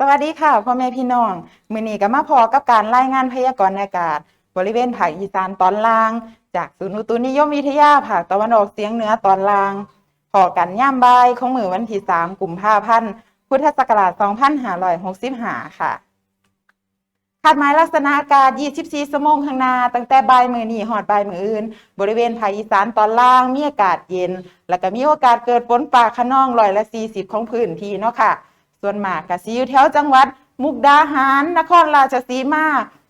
สวัสดีค่ะพ่อแม่พี่น้องมือนี้ก็มาพอกับการรายงานพยากรณ์อากาศ บริเวณภาคอีสานตอนล่าง จากศูนย์อุตุนิยมวิทยาภาคตะวันออกเฉียงเหนือตอนล่างพอกันย่ามบ่ายของมือวันที่3กุมภาพันธ์พุทธศักราช2565ค่ะคาดหมายลักษณะอากาศ 24 ชั่วโมงข้างหน้า ตั้งแต่บ่ายมือนี้ฮอดบ่ายมืออื่น บริเวณภาคอีสานตอนล่าง มีอากาศเย็น แล้วก็มีโอกาสเกิดฝนฟ้าคะนองร้อยละ 40 ของพื้นที่เนาะค่ะ ส่วนมากก็สิอยู่แถวจังหวัด มุกดาหาร นครราชสีมา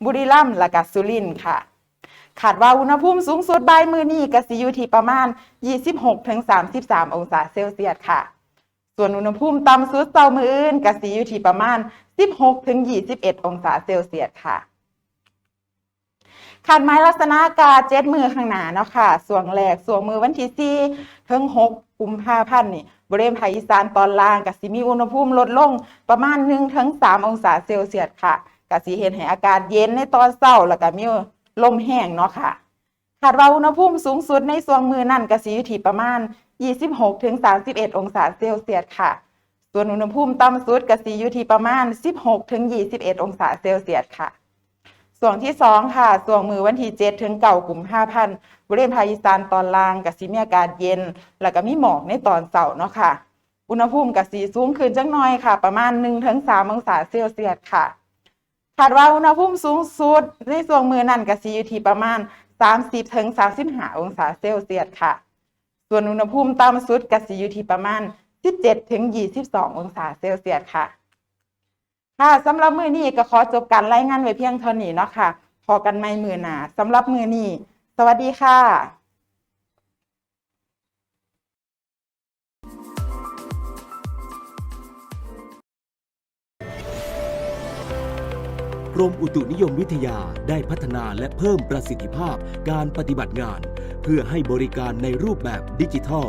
บุรีรัมย์และก็สุรินทร์ค่ะคาดว่าอุณหภูมิสูงสุดบ่ายมื้อนี้ก็สิอยู่ที่ประมาณ 26-33 องศาเซลเซียสค่ะ ส่วนอุณหภูมิต่ำสุดเช้ามื้ออื่นก็สิอยู่ที่ประมาณ 16-21 องศาเซลเซียสค่ะคาดหมายลักษณะอากาศเจ็ดมือข้างหน้าเนาะค่ะส่วงแรกส่วงมือวันที่สี่ถึงหก กุมภาพันธ์นี่บริเวณภาคอีสานตอนล่างก็สิมีอุณหภูมิลดลงประมาณ1ถึง3องศาเซลเซียสค่ะก็สิเห็นให้อากาศเย็นในตอนเช้าแล้วก็มีลมแห้งเนาะค่ะคาดว่าอุณหภูมิสูงสุดในส่วงมือนั่นก็สิอยู่ที่ประมาณ 26ถึง31 องศาเซลเซียสค่ะ ส่วนอุณหภูมิต่ำสุดก็สิอยู่ที่ประมาณ 16ถึง21 องศาเซลเซียสค่ะ ส่วนที่สองค่ะ ส่วนมือวันที่เจ็ดถึงเก่ากลุ่มห้าพันบริเวณภาคอีสานตอนล่างกับสีมีอากาศเย็น แล้วก็มีหมอกในตอนเสาร์เนาะค่ะ อุณหภูมิกับสีสูงขึ้นจักหน่อยค่ะ ประมาณหนึ่งถึงสามองศาเซลเซียสค่ะคาดว่าอุณหภูมิสูงสุดในส่วนมือนั่นกับสีอยู่ที่ประมาณสามสิบถึงสามสิบห้าองศาเซลเซียสค่ะ ส่วนอุณหภูมิต่ำสุดกับสีอยู่ที่ประมาณสิบเจ็ดถึงยี่สิบสององศาเซลเซียสค่ะ ค่ะสำหรับมือนี้ก็ขอจบการรายงานไว้เพียงเท่านี้เนาะค่ะพอกันไม่มือหนาสำหรับมือนี้สวัสดีค่ะกรมอุตุนิยมวิทยาได้พัฒนาและเพิ่มประสิทธิภาพการปฏิบัติงาน เพื่อให้บริการในรูปแบบดิจิทัล